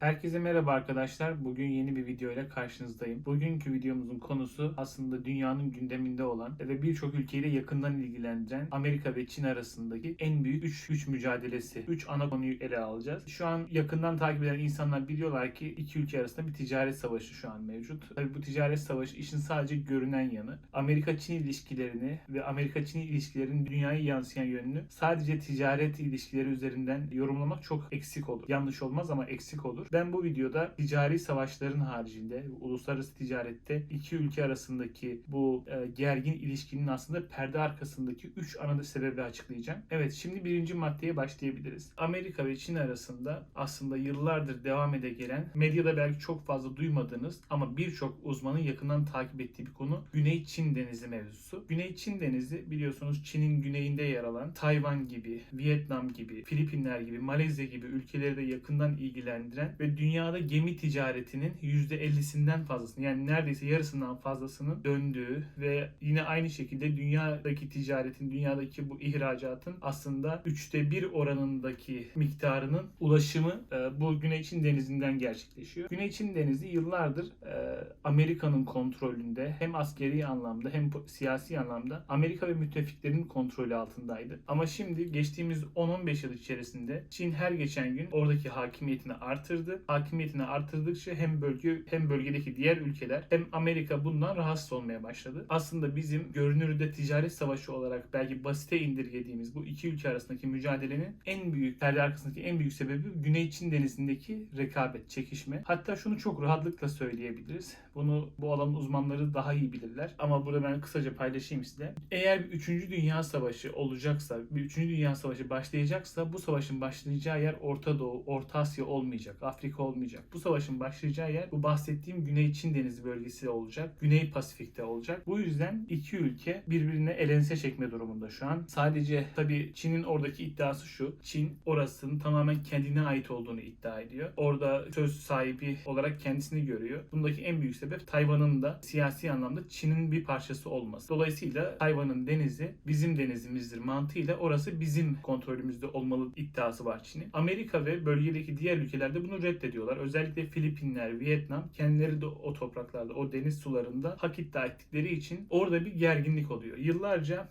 Herkese merhaba arkadaşlar. Bugün yeni bir video ile karşınızdayım. Bugünkü videomuzun konusu aslında dünyanın gündeminde olan ve birçok ülkeyi de yakından ilgilendiren Amerika ve Çin arasındaki en büyük 3 güç mücadelesi. 3 ana konuyu ele alacağız. Şu an yakından takip eden insanlar biliyorlar ki iki ülke arasında bir ticaret savaşı şu an mevcut. Tabii bu ticaret savaşı işin sadece görünen yanı. Amerika-Çin ilişkilerini ve Amerika-Çin ilişkilerinin dünyaya yansıyan yönünü sadece ticaret ilişkileri üzerinden yorumlamak çok eksik olur. Yanlış olmaz ama eksik olur. Ben bu videoda ticari savaşların haricinde uluslararası ticarette iki ülke arasındaki bu e, gergin ilişkinin aslında perde arkasındaki 3 ana sebebi açıklayacağım. Evet şimdi birinci maddeye başlayabiliriz. Amerika ve Çin arasında aslında yıllardır devam ede gelen medyada belki çok fazla duymadığınız ama birçok uzmanın yakından takip ettiği bir konu Güney Çin Denizi mevzusu. Güney Çin Denizi biliyorsunuz Çin'in güneyinde yer alan Tayvan gibi, Vietnam gibi, Filipinler gibi, Malezya gibi ülkeleri de yakından ilgilendiren ve dünyada gemi ticaretinin %50'sinden fazlasını yani neredeyse yarısından fazlasının döndüğü ve yine aynı şekilde dünyadaki ticaretin, dünyadaki bu ihracatın aslında üçte bir oranındaki miktarının ulaşımı e, bu Güney Çin Denizi'nden gerçekleşiyor. Güney Çin Denizi yıllardır e, Amerika'nın kontrolünde hem askeri anlamda hem siyasi anlamda Amerika ve müttefiklerin kontrolü altındaydı. Ama şimdi geçtiğimiz 10-15 yıl içerisinde Çin her geçen gün oradaki hakimiyetini artırdı. Hakimiyetini artırdıkça hem bölge hem bölgedeki diğer ülkeler hem Amerika bundan rahatsız olmaya başladı. Aslında bizim görünürde ticaret savaşı olarak belki basite indirgediğimiz bu iki ülke arasındaki mücadelenin en büyük perde arkasındaki en büyük sebebi Güney Çin Denizi'ndeki rekabet, çekişme. Hatta şunu çok rahatlıkla söyleyebiliriz. Bunu bu alanın uzmanları daha iyi bilirler. Ama burada ben kısaca paylaşayım size. Eğer bir 3. Dünya Savaşı olacaksa, bir 3. Dünya Savaşı başlayacaksa bu savaşın başlayacağı yer Orta Doğu, Orta Asya olmayacak, Afrika olmayacak. Bu savaşın başlayacağı yer bu bahsettiğim Güney Çin Denizi bölgesi olacak. Güney Pasifik'te olacak. Bu yüzden iki ülke birbirine elense çekme durumunda şu an. Sadece tabii Çin'in oradaki iddiası şu. Çin orasının tamamen kendine ait olduğunu iddia ediyor. Orada söz sahibi olarak kendisini görüyor. Bundaki en büyük sebep Tayvan'ın da siyasi anlamda Çin'in bir parçası olması. Dolayısıyla Tayvan'ın denizi bizim denizimizdir mantığıyla orası bizim kontrolümüzde olmalı iddiası var Çin'in. Amerika ve bölgedeki diğer ülkelerde bunu reddediyorlar. Özellikle Filipinler, Vietnam kendileri de o topraklarda, o deniz sularında hak iddia ettikleri için orada bir gerginlik oluyor. Yıllarca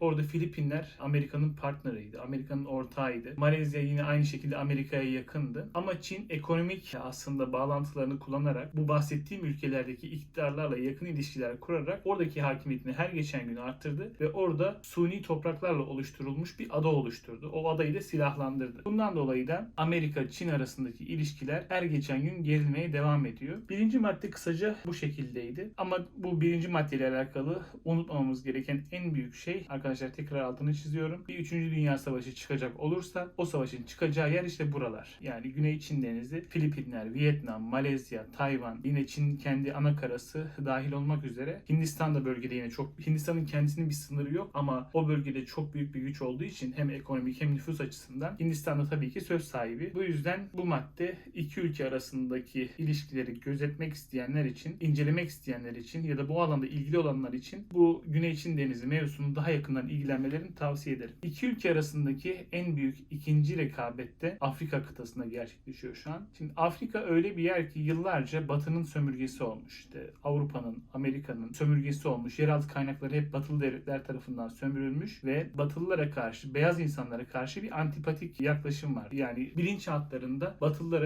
orada Filipinler Amerika'nın partneriydi. Amerika'nın ortağıydı. Malezya yine aynı şekilde Amerika'ya yakındı. Ama Çin ekonomik aslında bağlantılarını kullanarak bu bahsettiğim ülkelerdeki iktidarlarla yakın ilişkiler kurarak oradaki hakimiyetini her geçen gün arttırdı ve orada suni topraklarla oluşturulmuş bir ada oluşturdu. O adayı da silahlandırdı. Bundan dolayı da Amerika Çin arasındaki ilişkiler her geçen gün gerilmeye devam ediyor. Birinci madde kısaca bu şekildeydi. Ama bu birinci maddeyle alakalı unutmamamız gereken en büyük şey arkadaşlar tekrar altını çiziyorum. Bir 3. Dünya Savaşı çıkacak olursa o savaşın çıkacağı yer işte buralar. Yani Güney Çin Denizi, Filipinler, Vietnam, Malezya, Tayvan, yine Çin kendi ana karası dahil olmak üzere Hindistan da bölgede yine çok Hindistan'ın kendisinin bir sınırı yok ama o bölgede çok büyük bir güç olduğu için hem ekonomik hem nüfus açısından Hindistan'da tabii ki söz sahibi. Bu yüzden bu madde iki ülke arasındaki ilişkileri gözetmek isteyenler için, incelemek isteyenler için ya da bu alanda ilgili olanlar için bu Güney Çin Denizi mevzusunu daha yakından ilgilenmelerini tavsiye ederim. İki ülke arasındaki en büyük ikinci rekabette Afrika kıtasında gerçekleşiyor şu an. Şimdi Afrika öyle bir yer ki yıllarca Batı'nın sömürgesi olmuş. İşte Avrupa'nın, Amerika'nın sömürgesi olmuş. Yeraltı kaynakları hep Batılı devletler tarafından sömürülmüş ve Batılılara karşı, beyaz insanlara karşı bir antipatik yaklaşım var. Yani bilinçaltlarında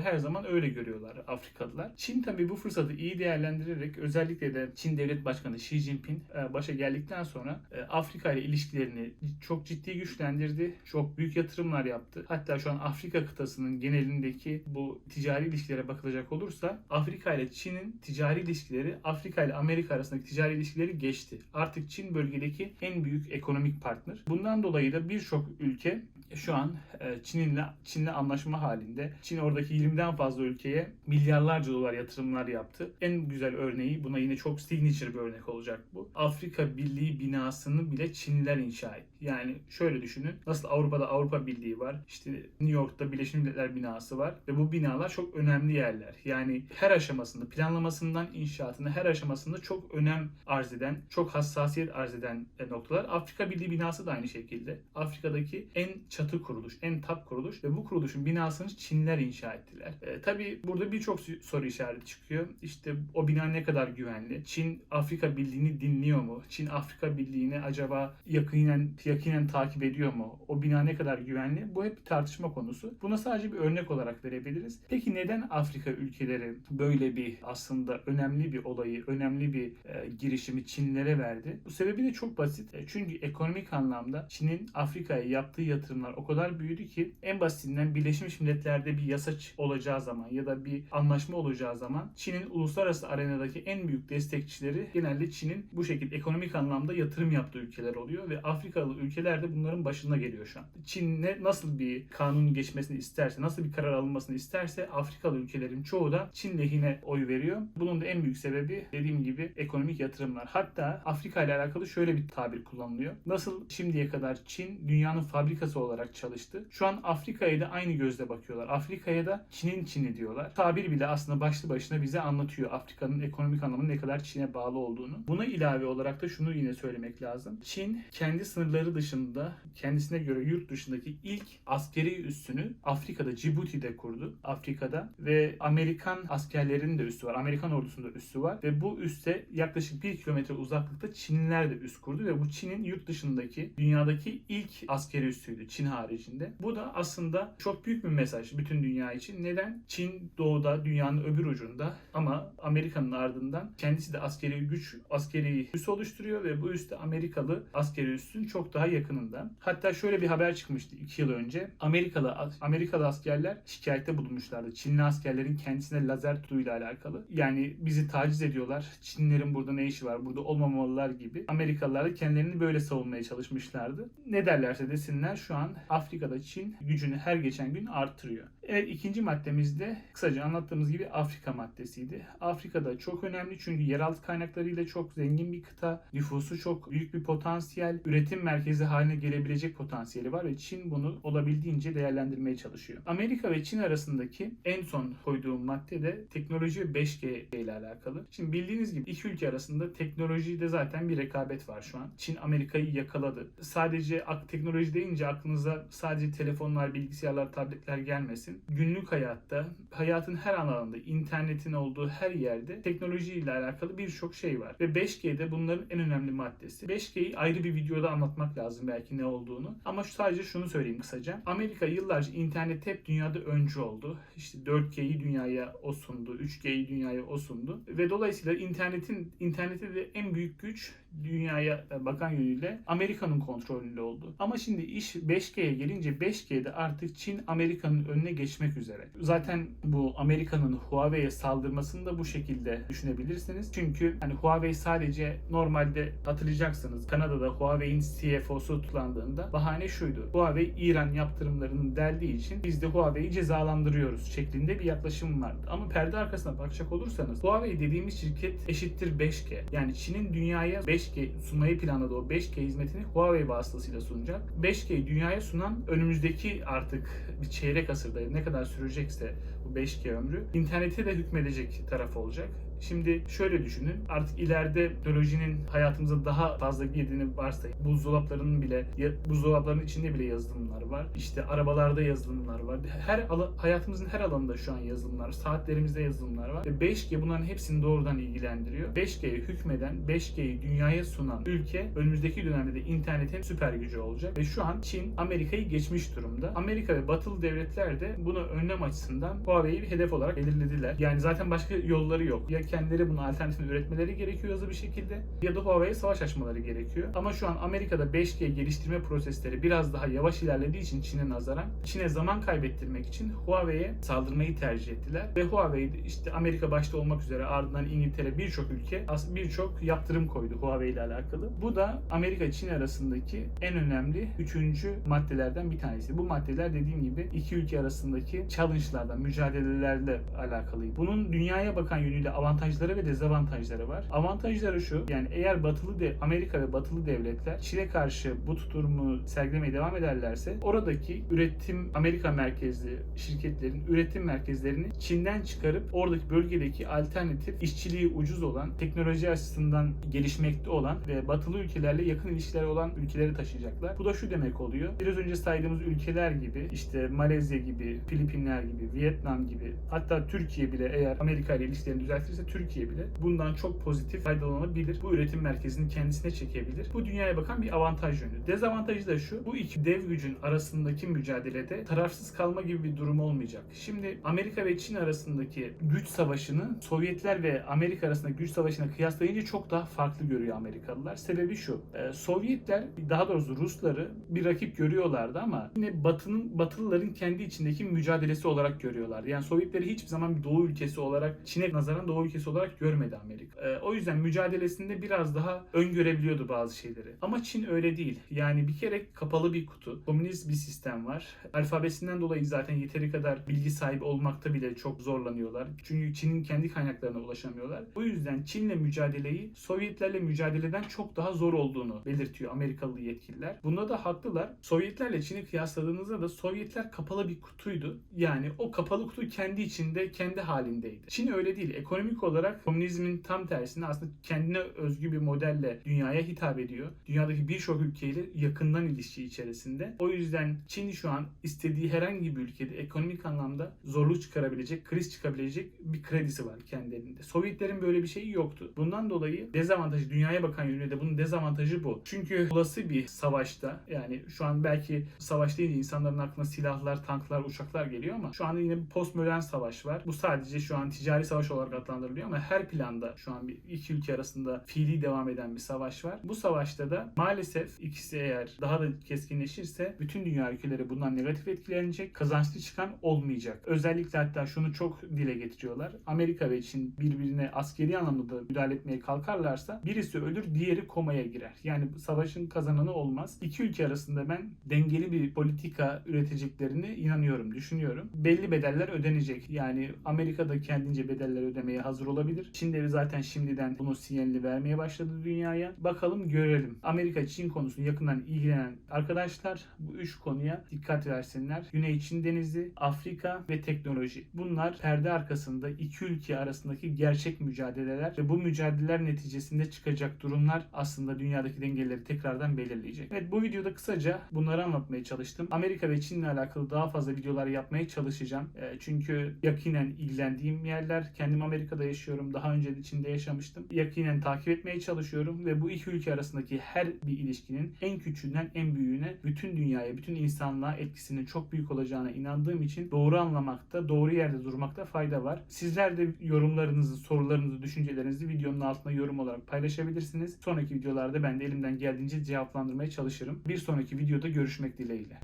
Batılıları her zaman öyle görüyorlar Afrikalılar. Çin tabii bu fırsatı iyi değerlendirerek özellikle de Çin Devlet Başkanı Xi Jinping e, başa geldikten sonra e, Afrika ile ilişkilerini çok ciddi güçlendirdi. Çok büyük yatırımlar yaptı. Hatta şu an Afrika kıtasının genelindeki bu ticari ilişkilere bakılacak olursa Afrika ile Çin'in ticari ilişkileri Afrika ile Amerika arasındaki ticari ilişkileri geçti. Artık Çin bölgedeki en büyük ekonomik partner. Bundan dolayı da birçok ülke şu an e, Çin'le Çin'le anlaşma halinde. Çin oradaki 20'den fazla ülkeye milyarlarca dolar yatırımlar yaptı. En güzel örneği buna yine çok signature bir örnek olacak bu. Afrika Birliği binasını bile Çinliler inşa etti. Yani şöyle düşünün. Nasıl Avrupa'da Avrupa Birliği var. işte New York'ta Birleşmiş Milletler binası var. Ve bu binalar çok önemli yerler. Yani her aşamasında planlamasından inşaatına her aşamasında çok önem arz eden, çok hassasiyet arz eden e, noktalar. Afrika Birliği binası da aynı şekilde. Afrika'daki en çatı kuruluş, en tap kuruluş ve bu kuruluşun binasını Çinliler inşa ettiler. E, tabii burada birçok soru işareti çıkıyor. İşte o bina ne kadar güvenli? Çin Afrika Birliği'ni dinliyor mu? Çin Afrika Birliği'ni acaba yakinen yakinen takip ediyor mu? O bina ne kadar güvenli? Bu hep bir tartışma konusu. Buna sadece bir örnek olarak verebiliriz. Peki neden Afrika ülkeleri böyle bir aslında önemli bir olayı, önemli bir e, girişimi Çinlilere verdi? Bu sebebi de çok basit. E, çünkü ekonomik anlamda Çin'in Afrika'ya yaptığı yatırımlar o kadar büyüdü ki en basitinden Birleşmiş Milletler'de bir yasa olacağı zaman ya da bir anlaşma olacağı zaman Çin'in uluslararası arenadaki en büyük destekçileri genelde Çin'in bu şekilde ekonomik anlamda yatırım yaptığı ülkeler oluyor ve Afrikalı ülkeler de bunların başında geliyor şu an. Çin ne nasıl bir kanun geçmesini isterse, nasıl bir karar alınmasını isterse Afrikalı ülkelerin çoğu da Çin lehine oy veriyor. Bunun da en büyük sebebi dediğim gibi ekonomik yatırımlar. Hatta Afrika ile alakalı şöyle bir tabir kullanılıyor. Nasıl şimdiye kadar Çin dünyanın fabrikası olarak çalıştı. Şu an Afrika'ya da aynı gözle bakıyorlar. Afrika'ya da Çin'in Çin'i diyorlar. Tabir bile aslında başlı başına bize anlatıyor Afrika'nın ekonomik anlamı ne kadar Çin'e bağlı olduğunu. Buna ilave olarak da şunu yine söylemek lazım. Çin kendi sınırları dışında kendisine göre yurt dışındaki ilk askeri üssünü Afrika'da Cibuti'de kurdu. Afrika'da ve Amerikan askerlerinin de üssü var. Amerikan ordusunda üssü var ve bu üste yaklaşık 1 kilometre uzaklıkta Çinliler de üs kurdu ve bu Çin'in yurt dışındaki dünyadaki ilk askeri üssüydü Çin haricinde. Bu da aslında çok büyük bir mesaj bütün dünya için. Neden? Çin doğuda dünyanın öbür ucunda ama Amerika'nın ardından kendisi de askeri güç, askeri üs oluşturuyor ve bu üste Amerikalı askeri üssün çok daha yakınında. Hatta şöyle bir haber çıkmıştı 2 yıl önce. Amerikalı Amerikalı askerler şikayette bulunmuşlardı. Çinli askerlerin kendisine lazer tutuyla alakalı. Yani bizi taciz ediyorlar. Çinlilerin burada ne işi var? Burada olmamalılar gibi. Amerikalılar da kendilerini böyle savunmaya çalışmışlardı. Ne derlerse desinler şu an Afrika'da Çin gücünü her geçen gün arttırıyor. Evet ikinci maddemizde kısaca anlattığımız gibi Afrika maddesiydi. Afrika'da çok önemli çünkü yeraltı kaynaklarıyla çok zengin bir kıta. Nüfusu çok büyük bir potansiyel. Üretim merkezi haline gelebilecek potansiyeli var ve Çin bunu olabildiğince değerlendirmeye çalışıyor. Amerika ve Çin arasındaki en son koyduğum madde de teknoloji ve 5G ile alakalı. Şimdi bildiğiniz gibi iki ülke arasında teknolojide zaten bir rekabet var şu an. Çin Amerika'yı yakaladı. Sadece teknoloji deyince aklınıza sadece telefonlar, bilgisayarlar, tabletler gelmesin. Günlük hayatta, hayatın her alanında, internetin olduğu her yerde teknoloji ile alakalı birçok şey var. Ve 5G de bunların en önemli maddesi. 5G'yi ayrı bir videoda anlatmak lazım belki ne olduğunu. Ama sadece şunu söyleyeyim kısaca. Amerika yıllarca internette hep dünyada öncü oldu. İşte 4G'yi dünyaya o sundu, 3G'yi dünyaya o sundu. Ve dolayısıyla internetin internette de en büyük güç dünyaya bakan yönüyle Amerika'nın kontrolünde oldu. Ama şimdi iş 5G'ye gelince 5G'de artık Çin Amerika'nın önüne geçmek üzere. Zaten bu Amerika'nın Huawei'ye saldırmasını da bu şekilde düşünebilirsiniz. Çünkü hani Huawei sadece normalde hatırlayacaksınız Kanada'da Huawei'in CFO'su tutuklandığında bahane şuydu. Huawei İran yaptırımlarını deldiği için biz de Huawei'yi cezalandırıyoruz şeklinde bir yaklaşım vardı. Ama perde arkasına bakacak olursanız Huawei dediğimiz şirket eşittir 5G. Yani Çin'in dünyaya 5G sunmayı planladığı o 5G hizmetini Huawei vasıtasıyla sunacak. 5G'yi dünyaya sunan önümüzdeki artık bir çeyrek asırda ne kadar sürecekse bu 5G ömrü internete de hükmedecek taraf olacak. Şimdi şöyle düşünün. Artık ileride teknolojinin hayatımıza daha fazla girdiğini varsayın. Buzdolaplarının bile buzdolaplarının içinde bile yazılımlar var. İşte arabalarda yazılımlar var. Her hayatımızın her alanında şu an yazılımlar, saatlerimizde yazılımlar var. Ve 5G bunların hepsini doğrudan ilgilendiriyor. 5G'ye hükmeden, 5G'yi dünyaya sunan ülke önümüzdeki dönemde de internetin süper gücü olacak. Ve şu an Çin Amerika'yı geçmiş durumda. Amerika ve batılı devletler de bunu önlem açısından Huawei'yi bir hedef olarak belirlediler. Yani zaten başka yolları yok. Ya kendileri bunun alternatifini üretmeleri gerekiyor hızlı bir şekilde ya da Huawei'ye savaş açmaları gerekiyor. Ama şu an Amerika'da 5G geliştirme prosesleri biraz daha yavaş ilerlediği için Çin'e nazaran Çin'e zaman kaybettirmek için Huawei'ye saldırmayı tercih ettiler. Ve Huawei işte Amerika başta olmak üzere ardından İngiltere birçok ülke birçok yaptırım koydu Huawei ile alakalı. Bu da Amerika Çin arasındaki en önemli üçüncü maddelerden bir tanesi. Bu maddeler dediğim gibi iki ülke arasındaki challenge'lardan, mücadelelerle alakalıydı. Bunun dünyaya bakan yönüyle avantaj avantajları ve dezavantajları var. Avantajları şu. Yani eğer batılı de Amerika ve batılı devletler Çin'e karşı bu tutumu sergilemeye devam ederlerse oradaki üretim Amerika merkezli şirketlerin üretim merkezlerini Çin'den çıkarıp oradaki bölgedeki alternatif işçiliği ucuz olan, teknoloji açısından gelişmekte olan ve batılı ülkelerle yakın ilişkiler olan ülkeleri taşıyacaklar. Bu da şu demek oluyor. Biraz önce saydığımız ülkeler gibi işte Malezya gibi, Filipinler gibi, Vietnam gibi hatta Türkiye bile eğer Amerika ile ilişkilerini düzeltirse Türkiye bile bundan çok pozitif faydalanabilir. Bu üretim merkezini kendisine çekebilir. Bu dünyaya bakan bir avantaj yönü. Dezavantajı da şu. Bu iki dev gücün arasındaki mücadelede tarafsız kalma gibi bir durum olmayacak. Şimdi Amerika ve Çin arasındaki güç savaşını Sovyetler ve Amerika arasındaki güç savaşına kıyaslayınca çok daha farklı görüyor Amerikalılar. Sebebi şu. e, Sovyetler daha doğrusu Rusları bir rakip görüyorlardı ama yine Batı'nın Batılıların kendi içindeki mücadelesi olarak görüyorlar. Yani Sovyetleri hiçbir zaman bir Doğu ülkesi olarak Çin'e nazaran Doğu ülkesi olarak görmedi Amerika. E, o yüzden mücadelesinde biraz daha öngörebiliyordu bazı şeyleri. Ama Çin öyle değil. Yani bir kere kapalı bir kutu. Komünist bir sistem var. Alfabesinden dolayı zaten yeteri kadar bilgi sahibi olmakta bile çok zorlanıyorlar. Çünkü Çin'in kendi kaynaklarına ulaşamıyorlar. Bu yüzden Çin'le mücadeleyi Sovyetlerle mücadeleden çok daha zor olduğunu belirtiyor Amerikalı yetkililer. Bunda da haklılar. Sovyetlerle Çin'i kıyasladığınızda da Sovyetler kapalı bir kutuydu. Yani o kapalı kutu kendi içinde, kendi halindeydi. Çin öyle değil. Ekonomik olarak komünizmin tam tersine aslında kendine özgü bir modelle dünyaya hitap ediyor. Dünyadaki birçok ülkeyle yakından ilişki içerisinde. O yüzden Çin şu an istediği herhangi bir ülkede ekonomik anlamda zorluk çıkarabilecek, kriz çıkabilecek bir kredisi var kendi elinde. Sovyetlerin böyle bir şeyi yoktu. Bundan dolayı dezavantajı dünyaya bakan yönüyle de bunun dezavantajı bu. Çünkü olası bir savaşta yani şu an belki savaş deyince insanların aklına silahlar, tanklar, uçaklar geliyor ama şu an yine bir postmodern savaş var. Bu sadece şu an ticari savaş olarak adlandırılıyor ama her planda şu an bir iki ülke arasında fiili devam eden bir savaş var. Bu savaşta da maalesef ikisi eğer daha da keskinleşirse bütün dünya ülkeleri bundan negatif etkilenecek. Kazançlı çıkan olmayacak. Özellikle hatta şunu çok dile getiriyorlar. Amerika ve Çin birbirine askeri anlamda da müdahale etmeye kalkarlarsa birisi ölür diğeri komaya girer. Yani savaşın kazananı olmaz. İki ülke arasında ben dengeli bir politika üreteceklerini inanıyorum, düşünüyorum. Belli bedeller ödenecek. Yani Amerika da kendince bedeller ödemeye hazır olabilir. Çin de zaten şimdiden bunu sinyalini vermeye başladı dünyaya. Bakalım görelim. Amerika Çin konusunu yakından ilgilenen arkadaşlar bu üç konuya dikkat versinler. Güney Çin Denizi, Afrika ve teknoloji. Bunlar perde arkasında iki ülke arasındaki gerçek mücadeleler ve bu mücadeleler neticesinde çıkacak durumlar aslında dünyadaki dengeleri tekrardan belirleyecek. Evet bu videoda kısaca bunları anlatmaya çalıştım. Amerika ve Çin'le alakalı daha fazla videolar yapmaya çalışacağım. E, Çünkü yakinen ilgilendiğim yerler. Kendim Amerika'da yaşıyorum. Daha önce de Çin'de yaşamıştım. Yakinen takip etmeye çalışıyorum ve bu iki ülke arasındaki her bir ilişkinin en küçüğünden en büyüğüne bütün dünyaya, bütün insanlığa etkisinin çok büyük olacağına inandığım için doğru anlamakta, doğru yerde durmakta fayda var. Sizler de yorumlarınızı, sorularınızı, düşüncelerinizi videonun altına yorum olarak paylaşabilirsiniz. Sonraki videolarda ben de elimden geldiğince cevaplandırmaya çalışırım. Bir sonraki videoda görüşmek dileğiyle.